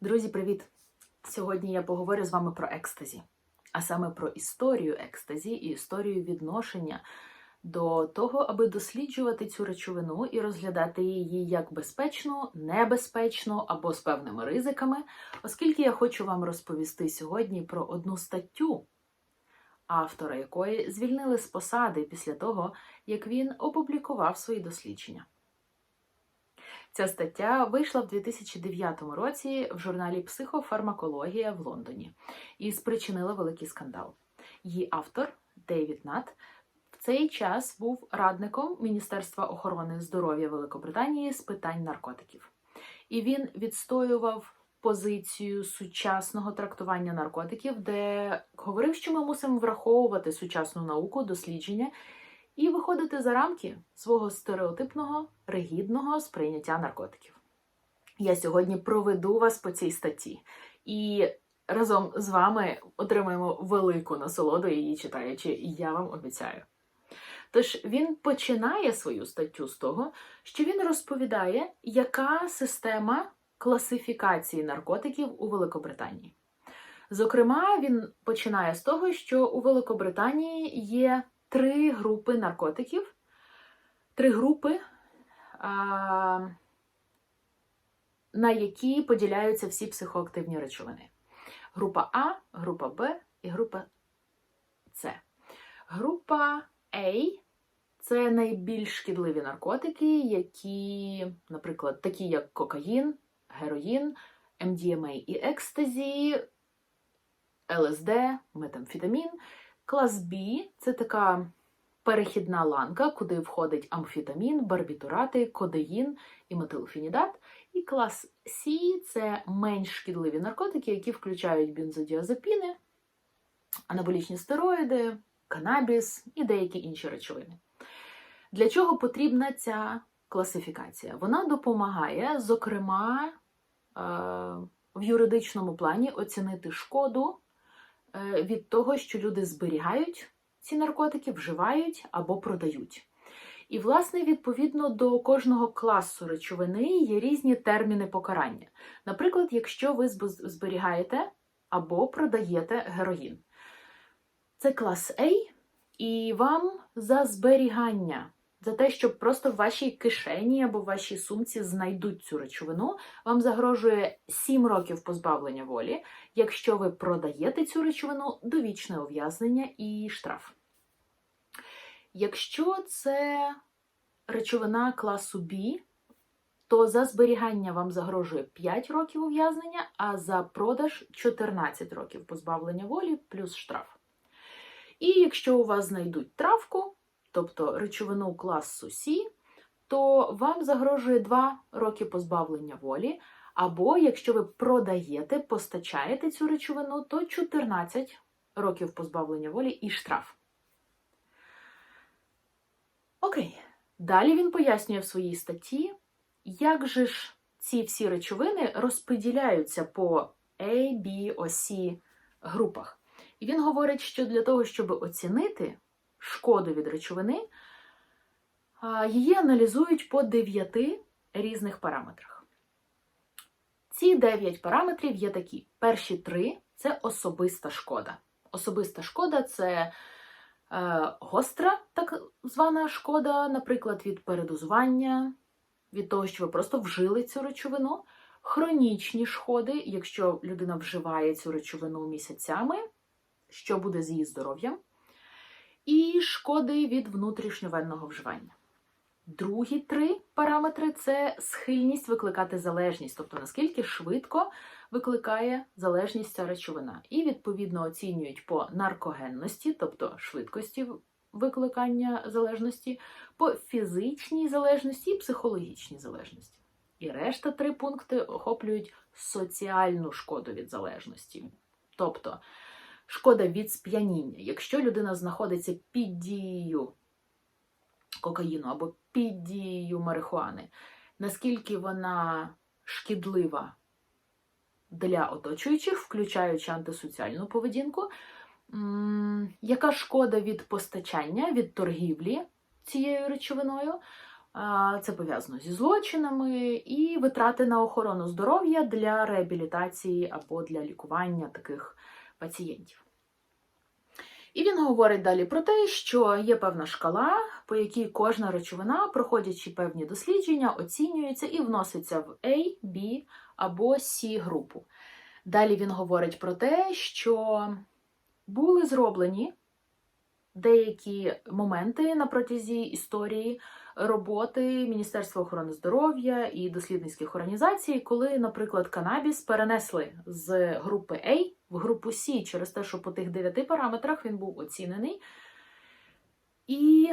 Друзі, привіт! Сьогодні я поговорю з вами про екстазі, а саме про історію екстазі і історію відношення до того, аби досліджувати цю речовину і розглядати її як безпечну, небезпечну або з певними ризиками, оскільки я хочу вам розповісти сьогодні про одну статтю, автора якої звільнили з посади після того, як він опублікував свої дослідження. Ця стаття вийшла в 2009 році в журналі Психофармакологія в Лондоні і спричинила великий скандал. Її автор Дейвід Нат в цей час був радником Міністерства охорони здоров'я Великобританії з питань наркотиків. І він відстоював позицію сучасного трактування наркотиків, де говорив, що ми мусимо враховувати сучасну науку, дослідження і виходити за рамки свого стереотипного ригідного сприйняття наркотиків. Я сьогодні проведу вас по цій статті і разом з вами отримаємо велику насолоду її читаючи, я вам обіцяю. Тож він починає свою статтю з того, що він розповідає, яка система класифікації наркотиків у Великобританії. Зокрема, він починає з того, що у Великобританії є три групи наркотиків, три групи, на які поділяються всі психоактивні речовини. Група А, група Б і група С. Група А це найбільш шкідливі наркотики, які, наприклад, такі як кокаїн, героїн, МДМА і екстазі, ЛСД, метамфетамін. Клас Б це така перехідна ланка, куди входить амфетамін, барбітурати, кодеїн і метилофенідат. І клас С це менш шкідливі наркотики, які включають бензодіазепіни, анаболічні стероїди, канабіс і деякі інші речовини. Для чого потрібна ця класифікація? Вона допомагає, зокрема, в юридичному плані оцінити шкоду від того, що люди зберігають ці наркотики, вживають або продають. І, власне, відповідно до кожного класу речовини є різні терміни покарання. Наприклад, якщо ви зберігаєте або продаєте героїн. Це клас А, і вам за зберігання, за те, щоб просто в вашій кишені або в вашій сумці знайдуть цю речовину, вам загрожує 7 років позбавлення волі, якщо ви продаєте цю речовину довічне ув'язнення і штраф. Якщо це речовина класу B, то за зберігання вам загрожує 5 років ув'язнення, а за продаж 14 років позбавлення волі плюс штраф. І якщо у вас знайдуть травку, тобто речовину класу С, то вам загрожує 2 роки позбавлення волі, або якщо ви продаєте, постачаєте цю речовину, то 14 років позбавлення волі і штраф. Окей. Далі він пояснює в своїй статті, як же ж ці всі речовини розподіляються по A, B, C групах. І він говорить, що для того, щоб оцінити шкоду від речовини, її аналізують по 9 різних параметрах. Ці 9 параметрів є такі: перші три це особиста шкода. Особиста шкода це е, гостра так звана шкода, наприклад, від передозування, від того, що ви просто вжили цю речовину, хронічні шкоди, якщо людина вживає цю речовину місяцями, що буде з її здоров'ям, і шкоди від внутрішньовенного вживання. Другі три параметри це схильність викликати залежність, тобто наскільки швидко викликає залежність ця речовина. І, відповідно, оцінюють по наркогенності, тобто швидкості викликання залежності, по фізичній залежності і психологічній залежності. І решта три пункти охоплюють соціальну шкоду від залежності. Тобто шкода від сп'яніння, якщо людина знаходиться під дією кокаїну або під дією марихуани, наскільки вона шкідлива для оточуючих, включаючи антисоціальну поведінку, яка шкода від постачання, від торгівлі цією речовиною, Це пов'язано зі злочинами і витрати на охорону здоров'я для реабілітації або для лікування таких пацієнтів. І він говорить далі про те, що є певна шкала, по якій кожна речовина, проходячи певні дослідження, оцінюється і вноситься в A, B або C групу. Далі він говорить про те, що були зроблені деякі моменти на протязі історії роботи Міністерства охорони здоров'я і дослідницьких організацій, коли, наприклад, канабіс перенесли з групи A в групу C через те, що по тих дев'яти параметрах він був оцінений і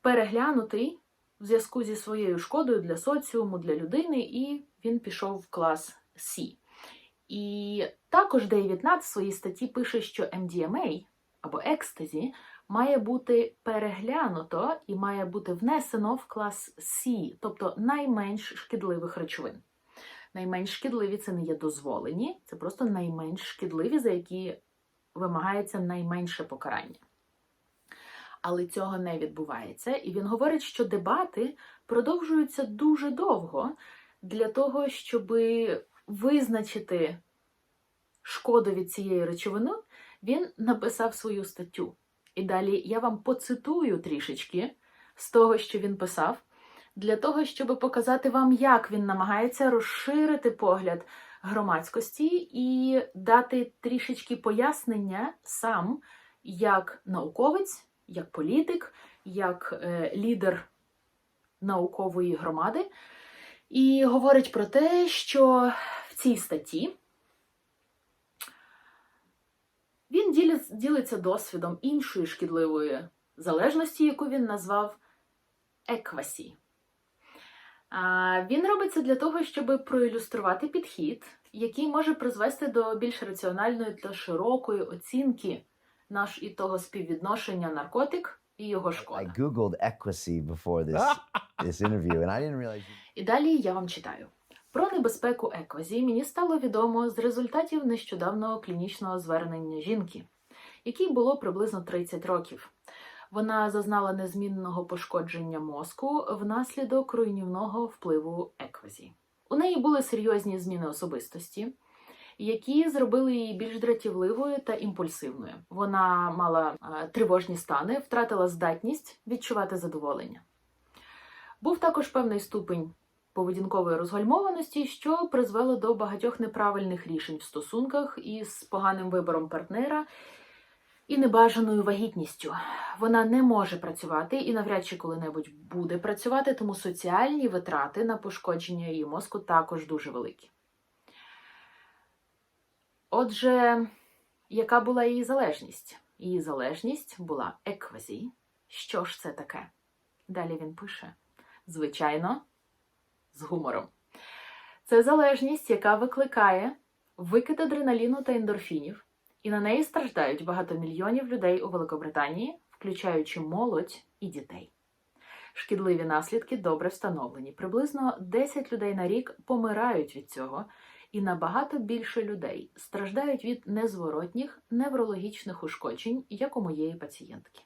переглянутий в зв'язку зі своєю шкодою для соціуму, для людини, і він пішов в клас C. І також Дейвід Нат в своїй статті пише, що MDMA або екстазі має бути переглянуто і має бути внесено в клас C, тобто найменш шкідливих речовин. Найменш шкідливі це не є дозволені, це просто найменш шкідливі, за які вимагається найменше покарання. Але цього не відбувається, і він говорить, що дебати продовжуються дуже довго для того, щоб визначити шкоду від цієї речовини, він написав свою статтю. І далі я вам поцитую трішечки з того, що він писав, для того, щоб показати вам, як він намагається розширити погляд громадськості і дати трішечки пояснення сам як науковець, як політик, як е, лідер наукової громади. І говорить про те, що в цій статті він ділиться, досвідом іншої шкідливої залежності, яку він назвав еквасі. Він робить це для того, щоб проілюструвати підхід, який може призвести до більш раціональної та широкої оцінки наш і того співвідношення наркотик і його шкода. before this this interview, and I didn't realize. І далі я вам читаю. Про небезпеку еквазі мені стало відомо з результатів нещодавнього клінічного звернення жінки, якій було приблизно 30 років. Вона зазнала незмінного пошкодження мозку внаслідок руйнівного впливу еквазі. У неї були серйозні зміни особистості, які зробили її більш дратівливою та імпульсивною. Вона мала е, тривожні стани, втратила здатність відчувати задоволення. Був також певний ступень поведінкової розгальмованості, що призвело до багатьох неправильних рішень в стосунках із поганим вибором партнера і небажаною вагітністю. Вона не може працювати і навряд чи коли-небудь буде працювати, тому соціальні витрати на пошкодження її мозку також дуже великі. Отже, яка була її залежність? Її залежність була еквазі. Що ж це таке? Далі він пише: звичайно, з гумором. Це залежність, яка викликає викид адреналіну та ендорфінів, і на неї страждають багато мільйонів людей у Великобританії, включаючи молодь і дітей. Шкідливі наслідки добре встановлені. Приблизно 10 людей на рік помирають від цього, і набагато більше людей страждають від незворотніх неврологічних ушкоджень, як у моєї пацієнтки.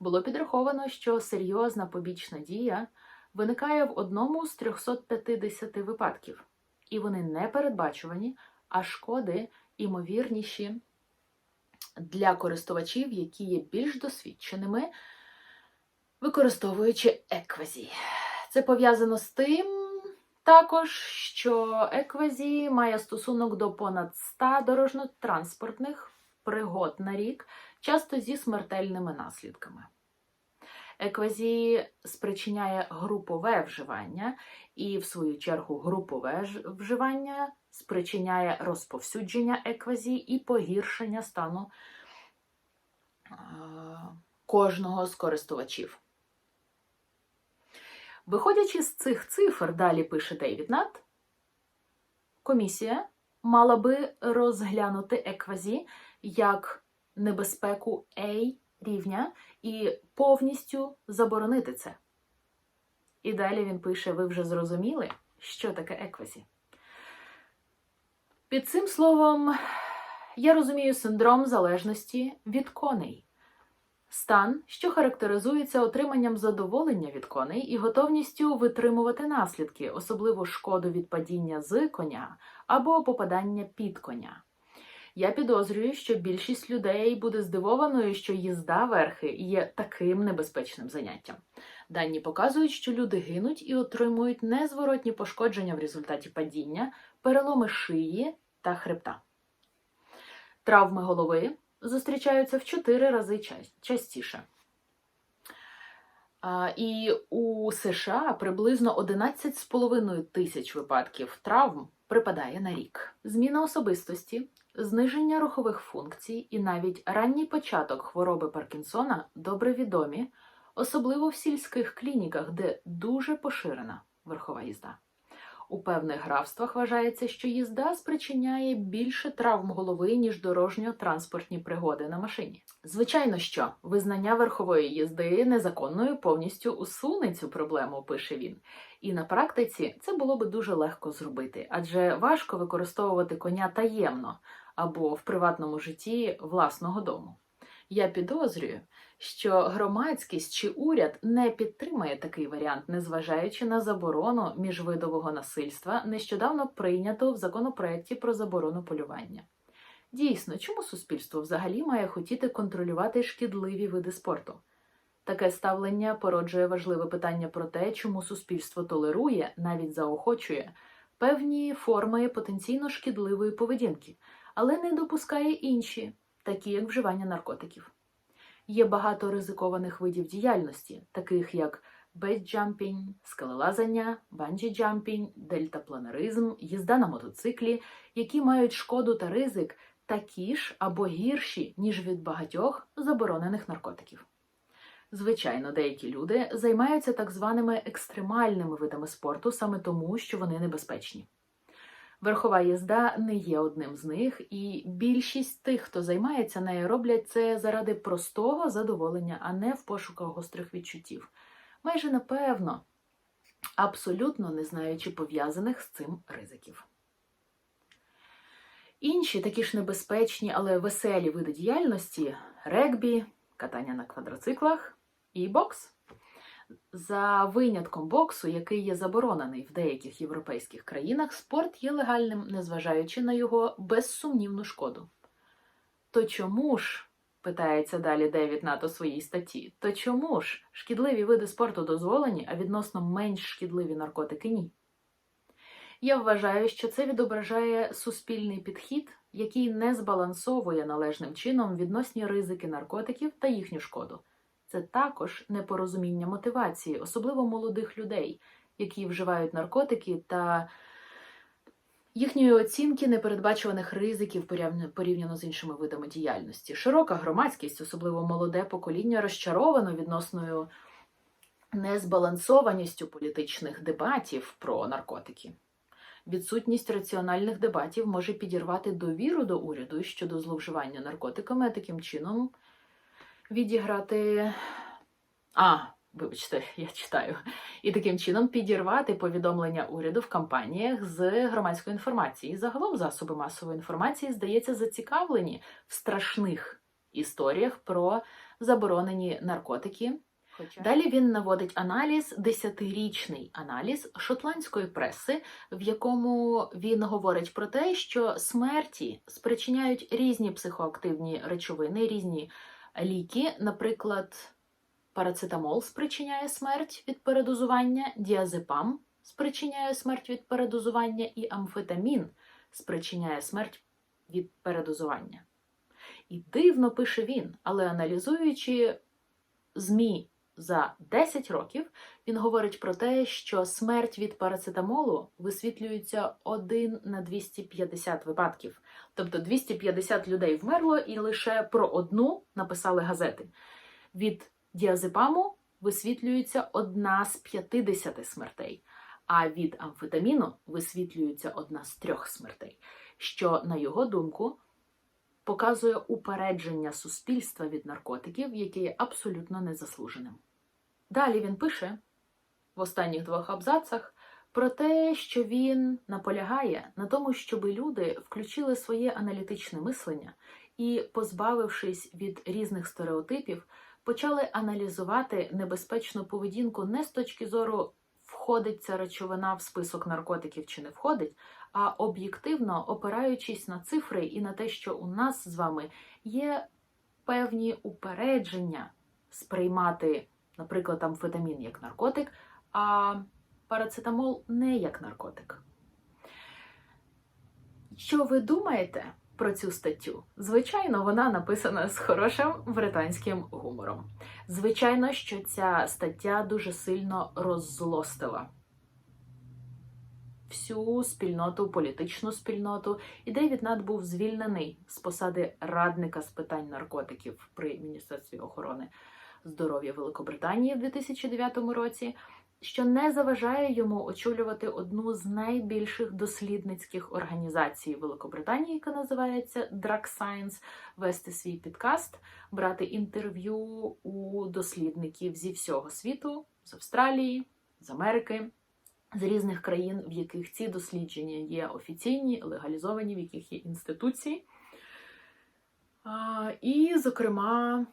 Було підраховано, що серйозна побічна дія виникає в одному з 350 випадків, і вони не передбачувані, а шкоди імовірніші для користувачів, які є більш досвідченими, використовуючи еквазі. Це пов'язано з тим також, що еквазі має стосунок до понад 100 дорожньо-транспортних пригод на рік, часто зі смертельними наслідками. Еквазі спричиняє групове вживання, і, в свою чергу, групове вживання спричиняє розповсюдження еквазі і погіршення стану кожного з користувачів. Виходячи з цих цифр, далі пише Дейвід Нат, комісія мала би розглянути еквазі як небезпеку A рівня і повністю заборонити це. І далі він пише: ви вже зрозуміли, що таке еквазі. Під цим словом я розумію синдром залежності від коней. Стан, що характеризується отриманням задоволення від коней і готовністю витримувати наслідки, особливо шкоду від падіння з коня або попадання під коня. Я підозрюю, що більшість людей буде здивованою, що їзда верхи є таким небезпечним заняттям. Дані показують, що люди гинуть і отримують незворотні пошкодження в результаті падіння, переломи шиї та хребта. Травми голови зустрічаються в 4 рази частіше. І у США приблизно 11,5 тисяч випадків травм припадає на рік. Зміна особистості, зниження рухових функцій і навіть ранній початок хвороби Паркінсона добре відомі, особливо в сільських клініках, де дуже поширена верхова їзда. У певних графствах вважається, що їзда спричиняє більше травм голови, ніж дорожньо-транспортні пригоди на машині. Звичайно, що визнання верхової їзди незаконною повністю усуне цю проблему, пише він. І на практиці це було би дуже легко зробити, адже важко використовувати коня таємно або в приватному житті власного дому. Я підозрюю, що громадськість чи уряд не підтримає такий варіант, незважаючи на заборону міжвидового насильства, нещодавно прийнято в законопроекті про заборону полювання. Дійсно, чому суспільство взагалі має хотіти контролювати шкідливі види спорту? Таке ставлення породжує важливе питання про те, чому суспільство толерує, навіть заохочує певні форми потенційно шкідливої поведінки, але не допускає інші, такі як вживання наркотиків. Є багато ризикованих видів діяльності, таких як бейджампінг, скелелазання, банджі-джампінг, дельтапланеризм, їзда на мотоциклі, які мають шкоду та ризик такі ж або гірші, ніж від багатьох заборонених наркотиків. Звичайно, деякі люди займаються так званими екстремальними видами спорту саме тому, що вони небезпечні. Верхова їзда не є одним з них, і більшість тих, хто займається нею, роблять це заради простого задоволення, а не в пошуках гострих відчуттів. Майже напевно, абсолютно не знаючи пов'язаних з цим ризиків. Інші такі ж небезпечні, але веселі види діяльності регбі, катання на квадроциклах і бокс. За винятком боксу, який є заборонений в деяких європейських країнах, спорт є легальним, незважаючи на його безсумнівну шкоду. То чому ж, питається далі Девід Нат у своїй статті, то чому ж шкідливі види спорту дозволені, а відносно менш шкідливі наркотики ні? Я вважаю, що це відображає суспільний підхід, який не збалансовує належним чином відносні ризики наркотиків та їхню шкоду. Це також непорозуміння мотивації, особливо молодих людей, які вживають наркотики та їхньої оцінки непередбачуваних ризиків порівняно- з іншими видами діяльності. Широка громадськість, особливо молоде покоління, розчаровано відносною незбалансованістю політичних дебатів про наркотики. Відсутність раціональних дебатів може підірвати довіру до уряду щодо зловживання наркотиками, а таким чином відіграти. А, вибачте, я читаю. І таким чином підірвати повідомлення уряду в кампаніях з громадської інформації. Загалом засоби масової інформації, здається, зацікавлені в страшних історіях про заборонені наркотики. Далі він наводить аналіз, десятирічний аналіз шотландської преси, в якому він говорить про те, що смерті спричиняють різні психоактивні речовини, різні ліки. Наприклад, парацетамол спричиняє смерть від передозування, діазепам спричиняє смерть від передозування, і амфетамін спричиняє смерть від передозування. І дивно пише він, але аналізуючи ЗМІ за 10 років, він говорить про те, що смерть від парацетамолу висвітлюється 1 на 250 випадків. Тобто 250 людей вмерло і лише про одну написали газети. Від діазепаму висвітлюється одна з 50 смертей, а від амфетаміну висвітлюється одна з трьох смертей, що, на його думку, показує упередження суспільства від наркотиків, яке є абсолютно незаслуженим. Далі він пише в останніх двох абзацах про те, що він наполягає на тому, щоб люди включили своє аналітичне мислення і, позбавившись від різних стереотипів, почали аналізувати небезпечну поведінку не з точки зору, входить ця речовина в список наркотиків чи не входить, а об'єктивно опираючись на цифри і на те, що у нас з вами є певні упередження сприймати, наприклад, амфетамін як наркотик, а парацетамол не як наркотик. Що ви думаєте про цю статтю? Звичайно, вона написана з хорошим британським гумором. Звичайно, що ця стаття дуже сильно роззлостила всю спільноту, політичну спільноту, і Дейвід Нат був звільнений з посади радника з питань наркотиків при Міністерстві охорони здоров'я Великобританії в 2009 році, що не заважає йому очолювати одну з найбільших дослідницьких організацій Великобританії, яка називається Drug Science, вести свій підкаст, брати інтерв'ю у дослідників зі всього світу, з Австралії, з Америки. З різних країн, в яких ці дослідження є офіційні, легалізовані, в яких є інституції. І, зокрема,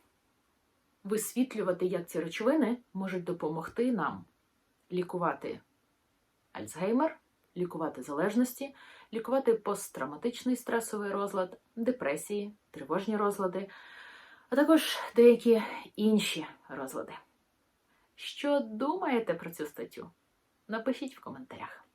висвітлювати, як ці речовини можуть допомогти нам лікувати Альцгеймер, лікувати залежності, лікувати посттравматичний стресовий розлад, депресії, тривожні розлади, а також деякі інші розлади. Що думаєте про цю статтю? Напишіть в коментарях.